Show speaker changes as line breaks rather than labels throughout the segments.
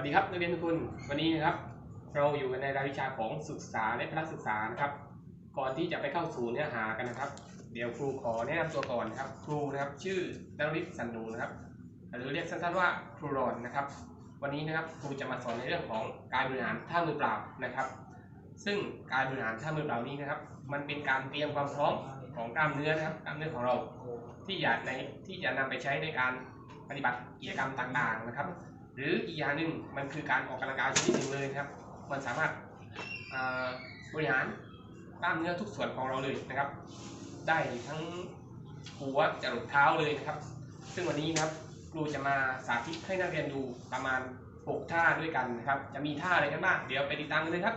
วัสดีครับนักเรียนทุกคนวันนี้นะครับ เราอยู่กันในรายวิชาของศึกษาและพละศึกษานะครับ ก่อนที่จะไปเข้าสู่เนื้อหากันนะครับ เดี๋ยวครูขอแนะนำตัวก่อนครับ ครูนะครับชื่อนริศสันนูนะครับ หรือเรียกสั้นๆว่าครูรอนนะครับ วันนี้นะครับครูจะมาสอนในเรื่องของการบริหารท่ามือเปล่านะครับ ซึ่งการบริหารท่ามือเปล่านี้นะครับ มันเป็นการเตรียมความพร้อมของกล้ามเนื้อนะครับกล้ามเนื้อของเราที่อยากในที่จะนำไปใช้ในการปฏิบัติกิจกรรมต่างๆนะครับ หรืออีกอย่างหนึ่งมันคือการออกกำลังกายชนิดหนึ่งเลยนะครับ มันสามารถบริหารกล้ามเนื้อทุกส่วนของเราเลยนะครับ ได้ทั้งหัวจรดเท้าเลยนะครับ ซึ่งวันนี้นะครับครูจะมาสาธิตให้นักเรียนดูประมาณ 6 ท่าด้วยกันนะครับ จะมีท่าอะไรกันบ้างเดี๋ยวไปติดตามกันเลยครับ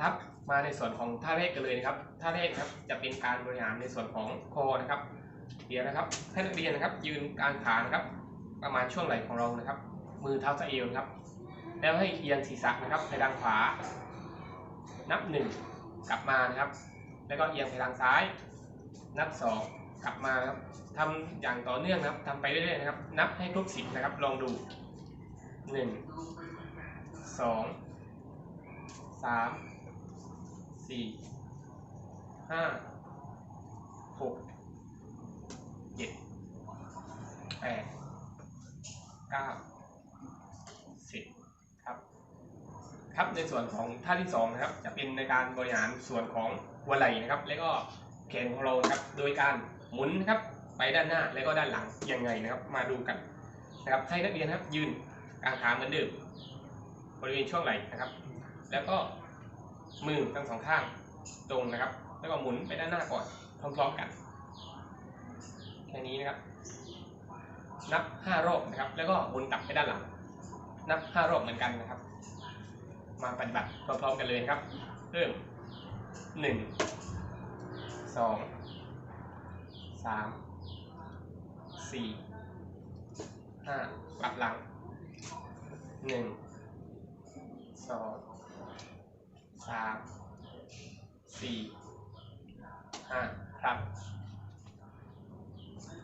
ครับมาในส่วนของท่าแรกกันเลยนะครับ ท่าแรกครับจะเป็นการบริหารในส่วนของคอนะครับ เดี๋ยวนะครับให้นักเรียนนะครับ ยืนกลางขานะครับ ประมาณช่วงไหล่ของเรานะครับ มือเท้าสะเอวครับ แล้วให้เอียงศีรษะนะครับไปทางขวา นับหนึ่งกลับมานะครับ แล้วก็เอียงไปทางซ้าย นับสองกลับมาครับทำอย่างต่อเนื่องนะครับทำไปเรื่อยๆนะครับ นับให้ครบสิบนะครับ ลองดูหนึ่งสองสามสี่ห้าหกเจ็ดแปดเก้าสิบครับ ครับในส่วนของท่าที่สองนะครับจะเป็นในการบริหารส่วนของหัวไหล่นะครับ แล้วก็แขนของเราครับโดยการหมุนครับไปด้านหน้าแล้วก็ด้านหลังยังไงนะครับ มาดูกันนะครับให้นักเรียนครับยืนกลางขาเหมือนเดิมบริเวณช่วงไหล่นะครับ แล้วก็มือทั้งสองข้างตรงนะครับ แล้วก็หมุนไปด้านหน้าก่อนพร้อมๆกันแค่นี้นะครับ นับห้ารอบนะครับ แล้วก็หมุนกลับไปด้านหลัง นับห้ารอบเหมือนกันนะครับ มาปฏิบัติพร้อมๆกันเลยนะครับ เริ่มหนึ่งสองสามสี่ห้ากลับหลังหนึ่งสองสามสี่ห้าครับ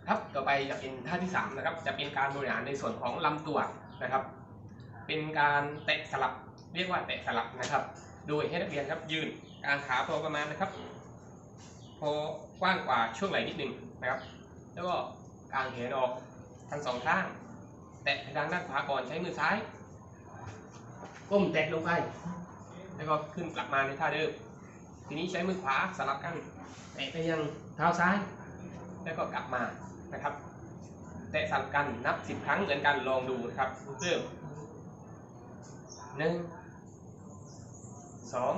ครับต่อไปจะเป็นท่าที่สามนะครับ จะเป็นการบริหารในส่วนของลำตัวนะครับ เป็นการเตะสลับ เรียกว่าเตะสลับนะครับ โดยให้นักเรียนครับยืนกลางขาพอประมาณนะครับ พอกว้างกว่าช่วงไหล่นิดหนึ่งนะครับ แล้วก็กางแขนออกทั้งสองข้าง แตะทางด้านขวาก่อนใช้มือซ้าย ก้มแตะลงไป แล้วก็ขึ้นกลับมาในท่าเดิม ทีนี้ใช้มือขวาสลับกัน แตะไปยังเท้าซ้าย แล้วก็กลับมานะครับ แตะสลับกันนับสิบครั้งเหมือนกันลองดูนะครับ เริ่มหนึ่ง สอง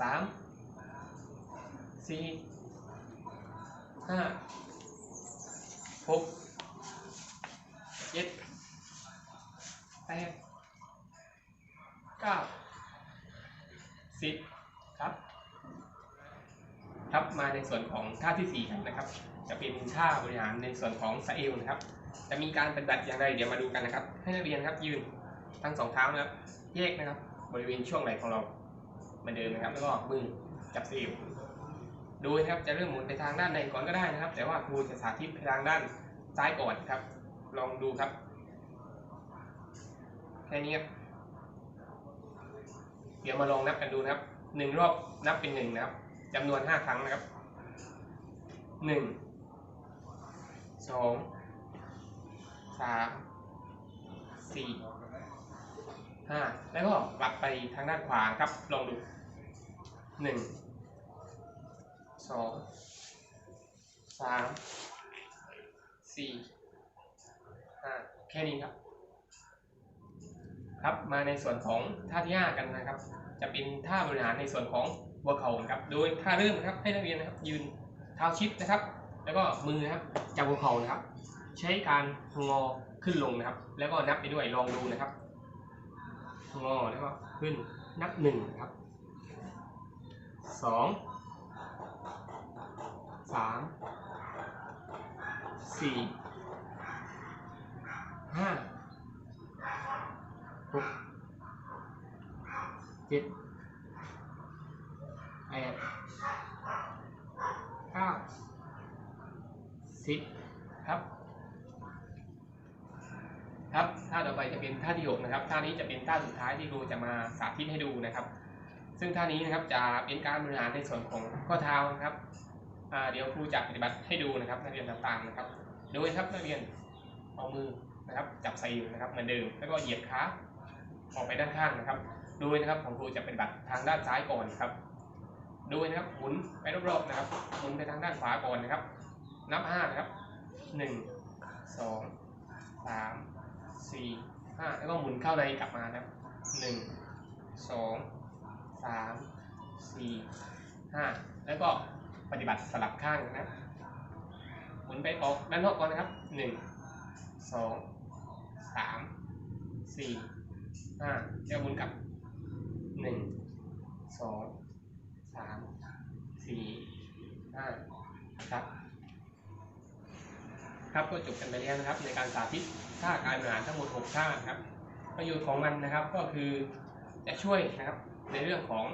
สามสี่ห้าหกเจ็ดแปดเก้าสิบครับ ครับมาในส่วนของท่าที่สี่กันนะครับ จะเป็นท่าบริหารในส่วนของสะเอวนะครับ จะมีการปฏิบัติอย่างไรเดี๋ยวมาดูกันนะครับ ให้นักเรียนครับยืนทั้งสองเท้านะครับ แยกนะครับ บริเวณช่วงไหล่ของเราเหมือนเดิมนะครับ แล้วก็มือจับสะเอวโดยนะครับจะเริ่มหมุนไปทางด้านในก่อนก็ได้นะครับ แต่ว่าครูจะสาธิตไปทางด้านซ้ายก่อนครับ ลองดูครับแค่นี้ครับเดี๋ยวมาลองนับกันดูนะครับหนึ่งรอบนับเป็นหนึ่งนะครับจำนวนห้าครั้งนะครับหนึ่งสองสามสี่ ห้าแล้วก็กลับไปทางด้านขวาครับ ลองดูหนึ่งสองสามสี่ห้าแค่นี้ครับ ครับมาในส่วนของท่าที่ห้ากันนะครับ จะเป็นท่าบริหารในส่วนของหัวเข่าครับ โดยท่าเริ่มนะครับให้นักเรียนนะครับ ยืนเท้าชิดนะครับ แล้วก็มือนะครับจับหัวเข่านะครับ ใช้การงอขึ้นลงนะครับ แล้วก็นับไปด้วยลองดูนะครับ งอแล้วก็ขึ้นนับหนึ่งครับสองสามสี่ห้าหกเจ็ดแปดเก้าสิบครับ ท่าต่อไปจะเป็นท่าที่หกนะครับท่านี้จะเป็นท่าสุดท้ายที่ครูจะมาสาธิตให้ดูนะครับ ซึ่งท่านี้นะครับจะเป็นการบริหารในส่วนของข้อเท้านะครับเดี๋ยวครูจะปฏิบัติให้ดูนะครับนักเรียนต่างๆนะครับ โดยครับนักเรียนเอามือนะครับจับใส่อยู่นะครับเหมือนเดิมแล้วก็เหยียดขาออกไปด้านข้างนะครับ โดยนะครับของครูจะปฏิบัติทางด้านซ้ายก่อนครับ โดยนะครับหมุนไปรอบๆนะครับหมุนไปทางด้านขวาก่อนนะครับ นับห้านะครับหนึ่ง สี่ห้าแล้วก็หมุนเข้าในกลับมานะหนึ่งสองสามสี่ห้าแล้วก็ปฏิบัติสลับข้างนะหมุนไปออกด้านนอกก่อนนะครับหนึ่งสองสามสี่ห้าแล้วหมุนกลับหนึ่งสองสามสี่ห้าครับ ครับก็จบกันไปแล้วนะครับ ในการสาธิตท่าการบริหารทั้งหมด 6 ท่าครับ ประโยชน์ของมันนะครับก็คือจะช่วยนะครับในเรื่องของ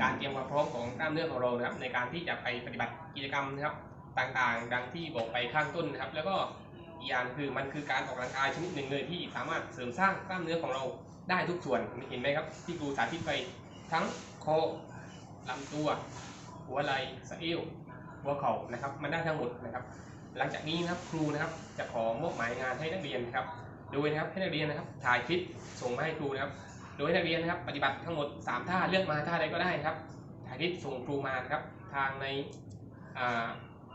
การเตรียมความพร้อมของกล้ามเนื้อของเรานะครับ ในการที่จะไปปฏิบัติกิจกรรมนะครับ ต่างๆ ดังที่บอกไปข้างต้นนะครับ แล้วก็อีกอย่างคือมันคือการออกกำลังกายชนิดหนึ่งเลยที่สามารถเสริมสร้างกล้ามเนื้อของเราได้ทุกส่วนเห็นไหมครับ ที่ครูสาธิตไปทั้งคอลำตัว หัวไหล่สะเอวหัวเข่านะครับ มันได้ทั้งหมดนะครับ หลังจากนี้นะครับครูนะครับจะขอมอบหมายงานให้นักเรียนนะครับ โดยนะครับให้นักเรียนนะครับถ่ายคลิปส่งมาให้ครูนะครับ โดยนักเรียนนะครับปฏิบัติทั้งหมด 3 ท่าเลือกมาท่าใดก็ได้ครับ ถ่ายคลิปส่งครูมานะครับทางใน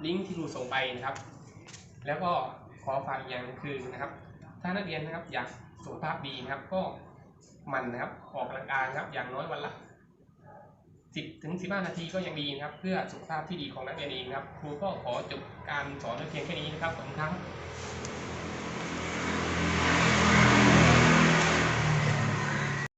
ลิงก์ที่ครูส่งไปนะครับ แล้วก็ขอฝากอีกอย่างคือนะครับ ถ้านักเรียนนะครับอยากสุขภาพดีนะครับก็มันนะครับออกกำลังกายครับอย่างน้อยวันละ 10ถึง15 นาทีก็ยังดีนะครับ เพื่อสุขภาพที่ดีของนักเรียนเองครับ ครูก็ขอจบการสอนเพียงแค่นี้นะครับขอบคุณครับ